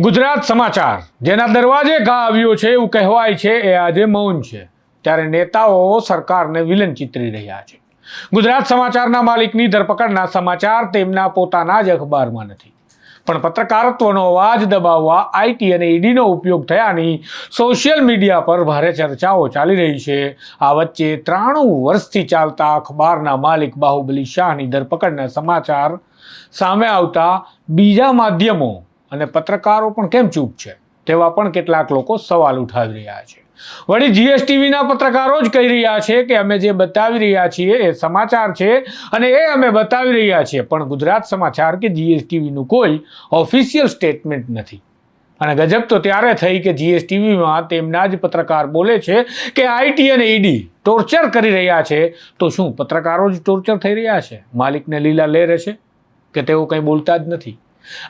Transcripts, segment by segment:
ગુજરાત સમાચાર. જેના દરવાજે ઘા આવ્યો છે એવું કહેવાય છે, એ આજે મૌન છે. ત્યારે નેતાઓ સરકારને વિલન ચિતરી રહ્યા છે. ગુજરાત સમાચારના માલિકની ધરપકડના સમાચાર તેમના પોતાના જ અખબારમાં નથી. પણ પત્રકારત્વનો અવાજ દબાવવા આઈટી અને ઈડીનો ઉપયોગ થયાની સોશિયલ મીડિયા પર ભારે ચર્ચાઓ ચાલી રહી છે. આ વચ્ચે ત્રાણું વર્ષથી ચાલતા અખબારના માલિક બાહુબલી શાહની ધરપકડના સમાચાર સામે આવતા બીજા માધ્યમો અને પત્રકારો પણ કેમ ચૂપ છે? તેવા પણ કેટલાક લોકો સવાલ ઉઠાવી રહ્યા છે. વળી જીએસટીવીના પત્રકારો જ કહી રહ્યા છે કે અમે જે બતાવી રહ્યા છીએ એ સમાચાર છે અને એ અમે બતાવી રહ્યા છીએ. પણ ગુજરાત સમાચાર કે જીએસટીવીનું કોઈ ઓફિશિયલ સ્ટેટમેન્ટ નથી. અને ગજબ તો ત્યારે થઈ કે જીએસટીવીમાં તેમના જ પત્રકાર બોલે છે કે આઈટી અને ઈડી ટોર્ચર કરી રહ્યા છે. તો શું, પત્રકારો જ ટોર્ચર થઈ રહ્યા છે? માલિકને લીલા લે રહેશે કે તેઓ કંઈ બોલતા જ નથી?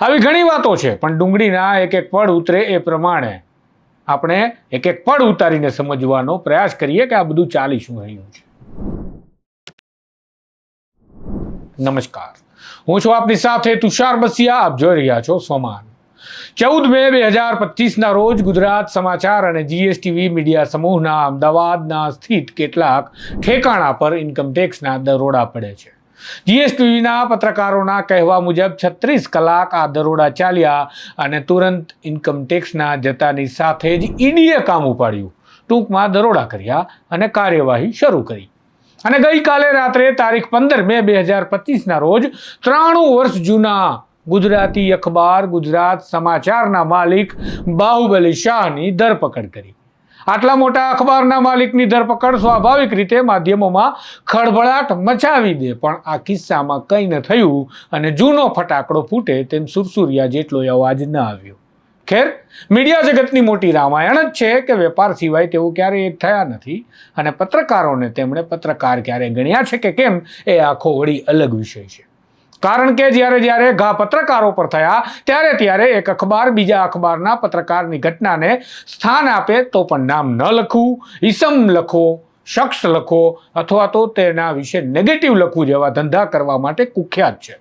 આવી ઘણી વાતો છે, પણ ડુંગળીના એક એક પડ ઉતરે એ પ્રમાણે આપણે એક એક પડ ઉતારીને સમજવાનો પ્રયાસ કરીએ કે આ બધું ચાલી શું રહ્યું છે. નમસ્કાર. હું છું આપની સાથે તુષાર બસિયા, આપ જોઈ રહ્યા છો સોમાન. ચૌદ મે બે હજાર પચીસના રોજ ગુજરાત સમાચાર અને જીએસટીવી મીડિયા સમૂહના અમદાવાદના સ્થિત કેટલાક ઠેકાણા પર ઇન્કમટેક્સના દરોડા પડે છે. જીએસટીવીના પત્રકારોના કહેવા મુજબ છત્રીસ કલાક આ દરોડા ચાલ્યા અને તુરંત ઇન્કમટેક્સના જતાની સાથે જ ઈડીએ કામ ઉપાડ્યું. ટૂંકમાં દરોડા કર્યા અને કાર્યવાહી શરૂ કરી. અને ગઈકાલે રાત્રે તારીખ પંદર મે બે હજાર પચીસના રોજ ત્રાણું વર્ષ જૂના ગુજરાતી અખબાર ગુજરાત સમાચારના માલિક બાહુબલી શાહની ધરપકડ કરી. આટલા મોટા અખબારના માલિકની ધરપકડ સ્વાભાવિક રીતે માધ્યમોમાં ખળભળાટ મચાવી દે. પણ આ કિસ્સામાં કંઈ ન થયું અને જૂનો ફટાકડો ફૂટે તેમ સુરસુરિયા જેટલો અવાજ ન આવ્યો. ખેર, મીડિયા જગતની મોટી રામાયણ જ છે કે વેપાર સિવાય તેઓ ક્યારેય એક થયા નથી અને પત્રકારોને તેમણે પત્રકાર ક્યારે ગણ્યા છે કે કેમ એ આખો વળી અલગ વિષય છે. કારણ કે જ્યારે જ્યારે ઘા પત્રકારો પર થયા, ત્યારે ત્યારે એક અખબાર બીજા અખબારના પત્રકારની ઘટનાને સ્થાન આપે તો પણ નામ ન લખવું, ઈસમ લખો, શખ્સ લખો, અથવા તો તેના વિશે નેગેટિવ લખવું જેવા ધંધા કરવા માટે કુખ્યાત છે.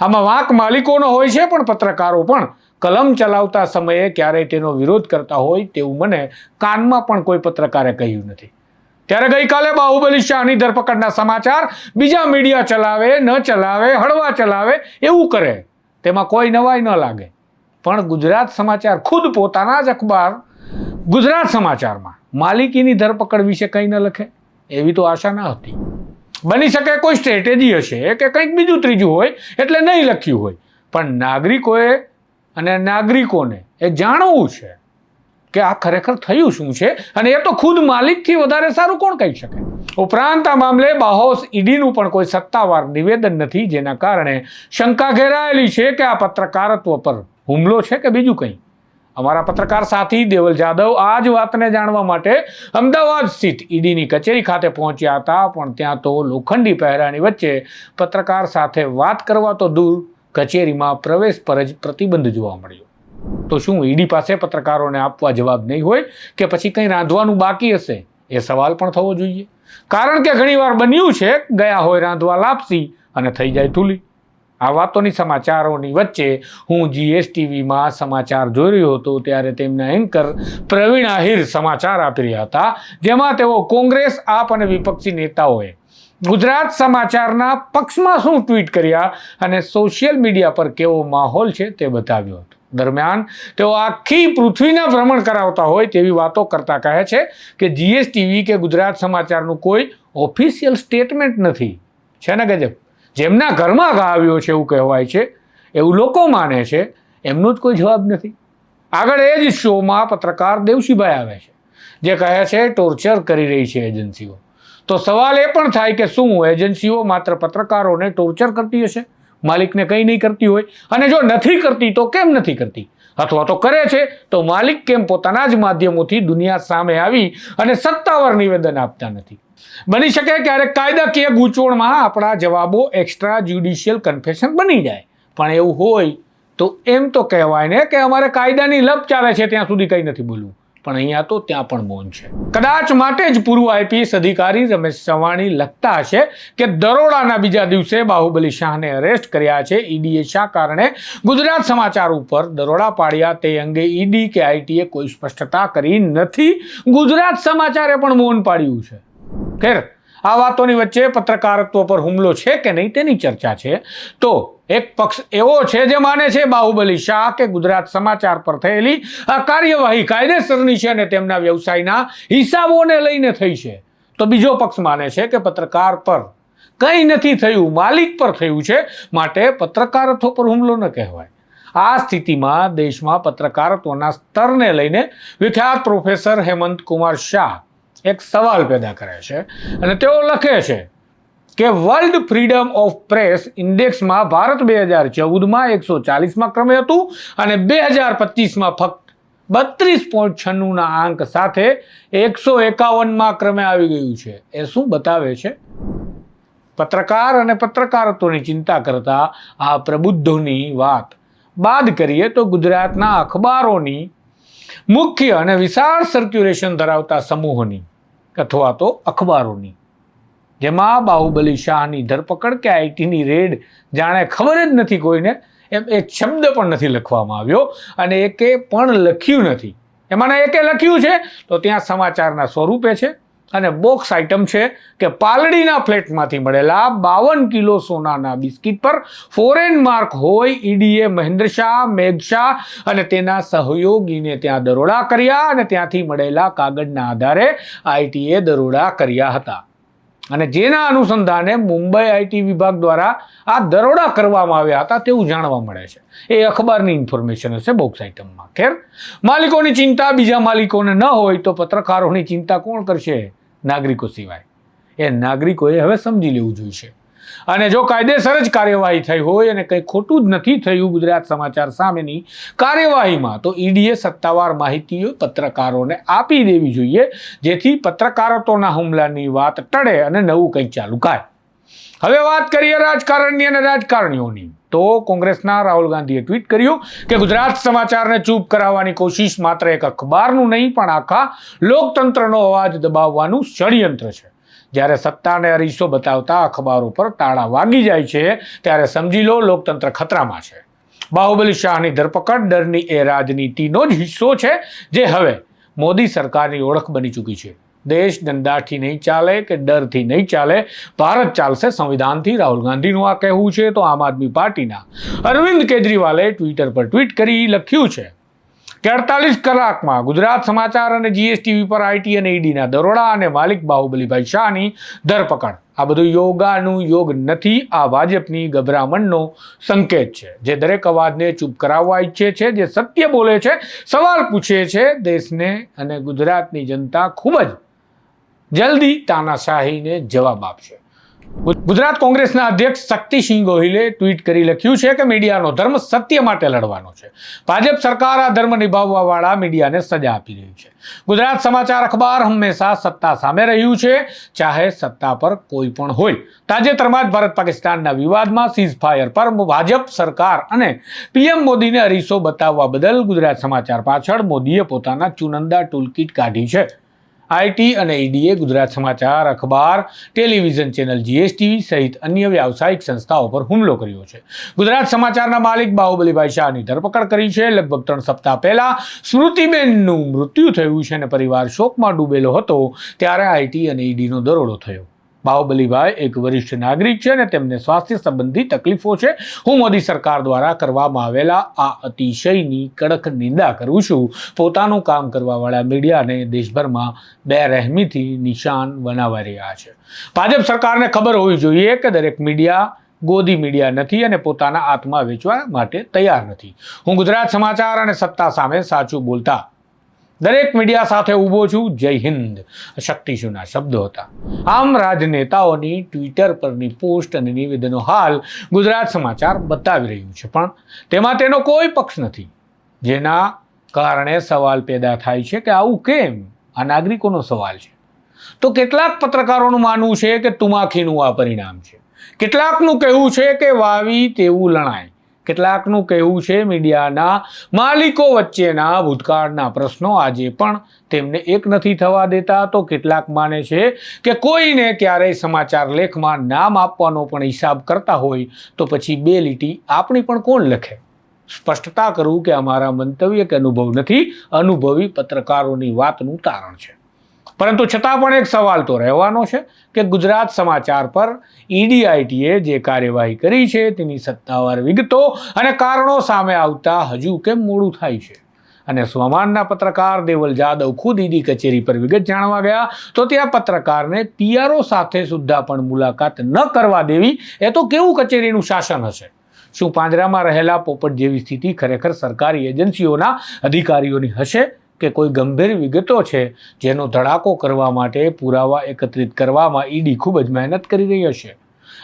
આમાં વાંક માલિકોનો હોય છે પણ પત્રકારો પણ. કલમ ચલાવતા સમયે ક્યારેય તેનો વિરોધ કરતા હોય તેવું મને કાનમાં પણ કોઈ પત્રકારે કહ્યું નથી. ત્યારે ગઈકાલે બાહુબલી શાહની ધરપકડના સમાચાર, બીજા મીડિયા ચલાવે, ન ચલાવે, હળવા ચલાવે, એવું કરે. તેમાં કોઈ નવાઈ ન લાગે. પણ ગુજરાત સમાચાર ખુદ પોતાના જ અખબાર ગુજરાત સમાચારમાં માલિકીની ધરપકડ વિશે કંઈ ન લખે. એવી તો આશા ન હતી. બની શકે કોઈ સ્ટ્રેટેજી હશે કે કંઈક બીજું ત્રીજું હોય, એટલે નહીં લખ્યું હોય. પણ નાગરિકોએ અને નાગરિકોને એ જાણવું છે કે આ ખરેખર થયું શું છે? અને એ તો ખુદ માલિકથી વધારે સારું કોણ કહી શકે? ઉપરાંત આ મામલે બાહોસ ઈડીનું પણ કોઈ સત્તાવાર નિવેદન નથી, જેના કારણે શંકા ઘેરાયેલી છે કે આ પત્રકારત્વ પર હુમલો છે કે બીજું કંઈ? અમારા પત્રકાર સાથી દેવલ જાદવ આ જ વાતને જાણવા માટે અમદાવાદ સ્થિત ઈડીની કચેરી ખાતે પહોંચ્યા હતા, પણ ત્યાં તો લોખંડી પહેરાની વચ્ચે પત્રકાર સાથે વાત કરવા તો દૂર કચેરીમાં પ્રવેશ પર જ પ્રતિબંધ જોવા મળ્યો. તો શું, ઈડી પાસે પત્રકારોને આપવા જવાબ નહીં હોય કે પછી કંઈ રાંધવાનું બાકી હશે? એ સવાલ પણ થવો જોઈએ. કારણ કે ઘણીવાર બન્યું છે, ગયા હોય રાંધવા લાપસી અને થઈ જાય તુલી આ વાતોની સમાચારોની વચ્ચે હું જીએસટીવીમાં સમાચાર જોઈ રહ્યો હતો, ત્યારે તેમના એન્કર પ્રવીણ આહિર સમાચાર આપી રહ્યા હતા, જેમાં તેઓ કોંગ્રેસ, આપ અને વિપક્ષી નેતાઓએ ગુજરાત સમાચારના પક્ષમાં શું ટ્વીટ કર્યા અને સોશિયલ મીડિયા પર કેવો માહોલ છે તે બતાવ્યો હતો. દરમિયાન તેઓ આખી પૃથ્વીના ભ્રમણ કરાવતા હોય તેવી વાતો કરતા કહે છે કે જીએસટીવી કે ગુજરાત સમાચારનું કોઈ ઓફિશિયલ સ્ટેટમેન્ટ નથી. છે ને ગજબ? જેમના ઘરમાં ઘા છે એવું કહેવાય છે, એવું લોકો માને છે, એમનો જ કોઈ જવાબ નથી. આગળ એ જ શોમાં પત્રકાર દેવશીભાઈ આવે છે, જે કહે છે ટોર્ચર કરી રહી છે એજન્સીઓ તો સવાલ એ પણ થાય કે શું એજન્સીઓ માત્ર પત્રકારોને ટોર્ચર કરતી હશે? માલિકને કંઈ નહીં કરતી હોય. અને જો નથી કરતી, તો કેમ નથી કરતી? અથવા તો કરે છે, તો માલિક કેમ પોતાના જ માધ્યમોથી દુનિયા સામે આવી અને સત્તાવાર નિવેદન આપતા નથી? બની શકે ક્યારેક કાયદાકીય ગૂંચવણમાં આપણા જવાબો એક્સ્ટ્રા જ્યુડિશિયલ કન્ફેશન બની જાય. પણ એવું હોય તો એમ તો કહેવાય ને કે અમારે કાયદાની લપ ચાલે છે, ત્યાં સુધી કંઈ નથી બોલવું. પણ અહીંયા તો ત્યાં પણ મૌન છે. કદાચ માટે જ પૂર્વ આઈપીએસ અધિકારી રમેશ ચવાણી લખતા હશે કે દરોડાના બીજા દિવસે બાહુબલી શાહને અરેસ્ટ કર્યા છે. ઈડીએ શા કારણે ગુજરાત સમાચાર ઉપર દરોડા પાડ્યા તે અંગે ઈડી કે આઈટીએ કોઈ સ્પષ્ટતા કરી નથી. ગુજરાત સમાચારે પણ મૌન પાડ્યું છે. ખેર. આ વાતોની વચ્ચે પત્રકારત્વ પર હુમલો છે કે નહીં તેની ચર્ચા છે. તો એક પક્ષ એવો છે જે માને છે બાહુબલી શાહ કે ગુજરાત સમાચાર પર થયેલી આ કાર્યવાહી કાયદેસરની છે અને તેમના વ્યવસાયના હિસાબોને લઈને થઈ છે. તો બીજો પક્ષ માને છે કે પત્રકાર પર કંઈ નથી થયું, માલિક પર થયું છે, માટે પત્રકારત્વ પર હુમલો ન કહેવાય. આ સ્થિતિમાં દેશમાં પત્રકારત્વના સ્તરને લઈને વિખ્યાત પ્રોફેસર હેમંત કુમાર શાહ એક સવાલ પેદા કરે છે અને તેઓ લખે છે કે વર્લ્ડ ફ્રીડમ ઓફ પ્રેસ ઇન્ડેક્સમાં ભારત બે હજાર ચૌદમાં એકસો ચાલીસમાં ક્રમે હતું અને બે હજાર પચીસમાં ફક્ત બત્રીસ પોઈન્ટ છન્નુંના આંક સાથે એકસો એકાવનમાં ક્રમે આવી ગયું છે. એ શું બતાવે છે? પત્રકાર અને પત્રકારત્વની ચિંતા કરતા આ પ્રબુદ્ધોની વાત. બાદ કરીએ તો ગુજરાતના અખબારોની મુખ્ય અને વિશાળ સર્ક્યુલેશન ધરાવતા સમૂહોની. અથવા તો અખબારોની. જેમાં બાહુબલી શાહની ધરપકડ કે આઈટીની રેડ જાણે ખબર જ નથી કોઈને, એમ એક શબ્દ પણ નથી લખવામાં આવ્યો અને એકે પણ લખ્યું નથી. એમાંના એકે લખ્યું છે, તો ત્યાં સમાચારના સ્વરૂપે છે. અને બોક્સ આઇટમ છે કે પાલડીના ફ્લેટમાંથી મળેલા બાવન કિલો સોનાના બિસ્કિટ પર ફોરેન માર્ક હોય ઈડીએ મહેન્દ્ર શાહ, મેઘ શાહ અને તેના સહયોગીને ત્યાં દરોડા કર્યા અને ત્યાંથી મળેલા કાગળના આધારે આઈટીએ દરોડા કર્યા હતા. અને જેના અનુસંધાને મુંબઈ આઈટી વિભાગ દ્વારા આ દરોડા કરવામાં આવ્યા હતા તેવું જાણવા મળે છે. એ અખબારની ઇન્ફોર્મેશન હશે બોક્સ આઇટમમાં ખેર? માલિકોની ચિંતા બીજા માલિકોને ન હોય તો પત્રકારોની ચિંતા કોણ કરશે? નાગરિકો સિવાય. એ નાગરિકોએ હવે સમજી લેવું જોઈશે. અને જો કાયદેસર જ કાર્યવાહી થઈ હોય અને કંઈ ખોટું જ નથી થયું ગુજરાત સમાચાર સામેની કાર્યવાહીમાં, તો ઈડીએ સત્તાવાર માહિતીઓ પત્રકારોને આપી દેવી જોઈએ, જેથી પત્રકારત્વના હુમલાની વાત ટળે અને નવું કંઈક ચાલુ કાય. હવે વાત કરીએ રાજકારણની અને રાજકારણીઓની. તો કોંગ્રેસના રાહુલ ગાંધીએ ટ્વીટ કર્યું કે ગુજરાત સમાચારને ચૂપ કરાવવાની કોશિશ માત્ર એક અખબારનું નહીં, પણ આખા લોકતંત્રનો અવાજ દબાવવાનું ષડયંત્ર છે. જ્યારે સત્તાને અરીસો બતાવતા અખબારો પર તાળા વાગી જાય છે, ત્યારે સમજી લો લોકતંત્ર ખતરામાં છે. બાહુબલી શાહની ધરપકડ ડરની એ રાજનીતિનો જ હિસ્સો છે, જે હવે મોદી સરકારની ઓળખ બની ચૂકી છે. દેશ દંડાથી નહીં ચાલે કે ડરથી નહીં ચાલે, ભારત ચાલશે સંવિધાનથી. રાહુલ ગાંધીનું આ કહેવું છે, તો આમ આદમી પાર્ટીના. અરવિંદ કેજરીવાલે ટ્વિટર પર ટ્વીટ કરી લખ્યું છે કે કલાકમાં ગુજરાત સમાચાર અને જીએસટીવી પર આઈટી અને ઈડીના દરોડા અને માલિક બાહુબલીભાઈ શાહની ધરપકડ. આ બધું યોગાનું યોગ નથી, આ ભાજપની ગભરામણનો સંકેત છે. જે દરેક અવાજને ચૂપ કરાવવા ઈચ્છે છે, જે સત્ય બોલે છે, સવાલ પૂછે છે, દેશને અને ગુજરાતની જનતા ખૂબ જ જલ્દી તાનાશાહીને જવાબ આપશે. ગુજરાત કોંગ્રેસના અધ્યક્ષ શક્તિસિંહ ગોહિલે ટ્વીટ કરી લખ્યું છે કે મીડિયાનો ધર્મ સત્ય માટે લડવાનો છે. ભાજપ સરકાર આ ધર્મ નિભાવવાવાળા મીડિયાને સજા આપી રહી છે. ગુજરાત સમાચાર અખબાર હંમેશા સત્તા સામે રહ્યું છે, ચાહે સત્તા પર કોઈ પણ હોય. તાજેતરમાં જ ભારત પાકિસ્તાનના વિવાદમાં સીઝ ફાયર પર ભાજપ સરકાર અને પીએમ મોદીને અરીસો બતાવવા બદલ ગુજરાત સમાચાર પાછળ મોદીએ પોતાના ચુનંદા ટૂલકીટ કાઢી છે. આઈટી અને ઈડીએ, ગુજરાત સમાચાર, અખબાર, ટેલિવિઝન ચેનલ જીએસટીવી સહિત અન્ય વ્યાવસાયિક સંસ્થાઓ પર હુમલો કર્યો છે. ગુજરાત સમાચારના માલિક બાહુબલીભાઈ શાહની ધરપકડ કરી છે. લગભગ ત્રણ સપ્તાહ પહેલા સ્મૃતિબેનનું મૃત્યુ થયું છે અને પરિવાર શોકમાં ડૂબેલો હતો. ત્યારે આઈટી અને ઈડીનો દરોડો થયો. બાહુબલીભાઈ એક વરિષ્ઠ નાગરિક છે અને તેમને સ્વાસ્થ્ય સંબંધી તકલીફો છે. હું મોદી સરકાર દ્વારા કરવામાં આવેલા આ અતિશયની કડક નિંદા કરું છું. પોતાનું કામ કરવાવાળા મીડિયાને દેશભરમાં બેરહેમીથી નિશાન બનાવાઈ રહ્યા છે. ભાજપ સરકારને ખબર હોવી જોઈએ કે દરેક મીડિયા ગોદી મીડિયા નથી અને પોતાના આત્મા વેચવા માટે તૈયાર નથી. હું ગુજરાત સમાચાર અને સત્તા સામે સાચું બોલતા દરેક મીડિયા સાથે ઊભો છું. જય હિન્દ. શક્તિશુના શબ્દો હતા. આમ રાજનેતાઓની ટ્વિટર પરની પોસ્ટ અને નિવેદનો હાલ ગુજરાત સમાચાર બતાવી રહ્યું છે. પણ તેમાં તેનો કોઈ પક્ષ નથી. જેના કારણે સવાલ પેદા થાય છે કે આવું કેમ? આ નાગરિકોનો સવાલ છે. તો કેટલાક પત્રકારોનું માનવું છે કે તુમાખીનું આ પરિણામ છે. કેટલાકનું કહેવું છે કે વાવી તેવું લણાય. કેટલાકનું કહેવું છે, મીડિયાના માલિકો વચ્ચેના ભૂતકાળના પ્રશ્નો આજે પણ તેમને એક નથી થવા દેતા. તો કેટલાક માને છે કે કોઈને ક્યારેય સમાચાર લેખમાં નામ આપવાનો પણ હિસાબ કરતા હોય તો પછી બે લીટી આપણી પણ કોણ લખે? સ્પષ્ટતા કરું કે અમારા મંતવ્ય કે અનુભવ નથી. અનુભવી પત્રકારોની વાતનું તારણ છે. પરંતુ છતાં પણ એક સવાલ તો રહેવાનો છે કે ગુજરાત સમાચાર પર ઈડીઆઈટીએ જે કાર્યવાહી કરી છે તેની સત્તાવાર વિગતો અને કારણો સામે આવતા હજુ કેમ મોડું થાય છે? અને સ્વમાનના પત્રકાર દેવલ જાદવ ખુદ ઈડી કચેરી પર વિગત જાણવા ગયા, તો ત્યાં પત્રકારને પીઆરઓ સાથે સુદ્ધા પણ મુલાકાત ન કરવા દેવી, એ તો કેવું કચેરીનું શાસન હશે? શું પાંજરામાં રહેલા પોપટ જેવી સ્થિતિ ખરેખર સરકારી એજન્સીઓના અધિકારીઓની હશે? કે કોઈ ગંભીર વિગતો છે જેનો ધડાકો કરવા માટે પુરાવા એકત્રિત કરવામાં ઈડી ખૂબ જ મહેનત કરી રહી હશે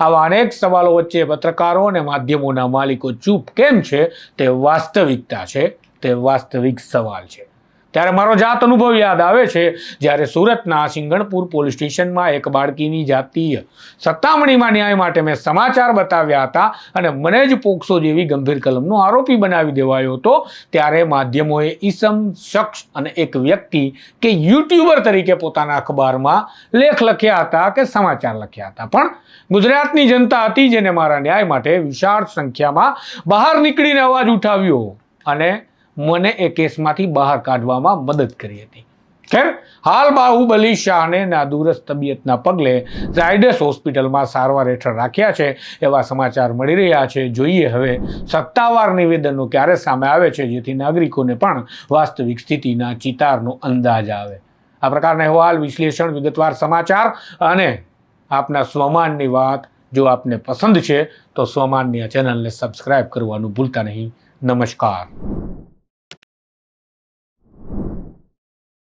આવા અનેક સવાલો વચ્ચે પત્રકારો અને માધ્યમોના માલિકો ચૂપ કેમ છે તે વાસ્તવિકતા છે, તે વાસ્તવિક સવાલ છે. ત્યારે મારો જાત અનુભવ યાદ આવે છે, જ્યારે સુરતના સિંગણપુર પોલીસ સ્ટેશનમાં એક બાળકીની જાતીય સત્તામણીમાં ન્યાય માટે મેં સમાચાર બતાવ્યા હતા અને મને જ પોક્સો જેવી ગંભીર કલમનો આરોપી બનાવી દેવાયો હતો. ત્યારે માધ્યમોએ ઈસમ, શખ્સ અને એક વ્યક્તિ કે યુટ્યુબર તરીકે પોતાના અખબારમાં લેખ લખ્યા હતા કે સમાચાર લખ્યા હતા. પણ ગુજરાતની જનતા હતી જેને મારા ન્યાય માટે વિશાળ સંખ્યામાં બહાર નીકળીને અવાજ ઉઠાવ્યો અને મને એ કેસમાંથી બહાર કાઢવામાં મદદ કરી હતી. ખેર, હાલ બાહુબલી શાહને નાદુરસ્ત તબિયતના પગલે ઝાયડસ હોસ્પિટલમાં સારવાર હેઠળ રાખ્યા છે એવા સમાચાર મળી રહ્યા છે. જોઈએ હવે સત્તાવાર નિવેદનો ક્યારે સામે આવે છે, જેથી નાગરિકોને પણ વાસ્તવિક સ્થિતિના ચિતારનો અંદાજ આવે. આ પ્રકારના અહેવાલ, વિશ્લેષણ, વિગતવાર સમાચાર અને આપના સ્વમાનની વાત જો આપને પસંદ છે, તો સ્વમાનની આ ચેનલને સબસ્ક્રાઇબ કરવાનું ભૂલતા નહીં. નમસ્કાર.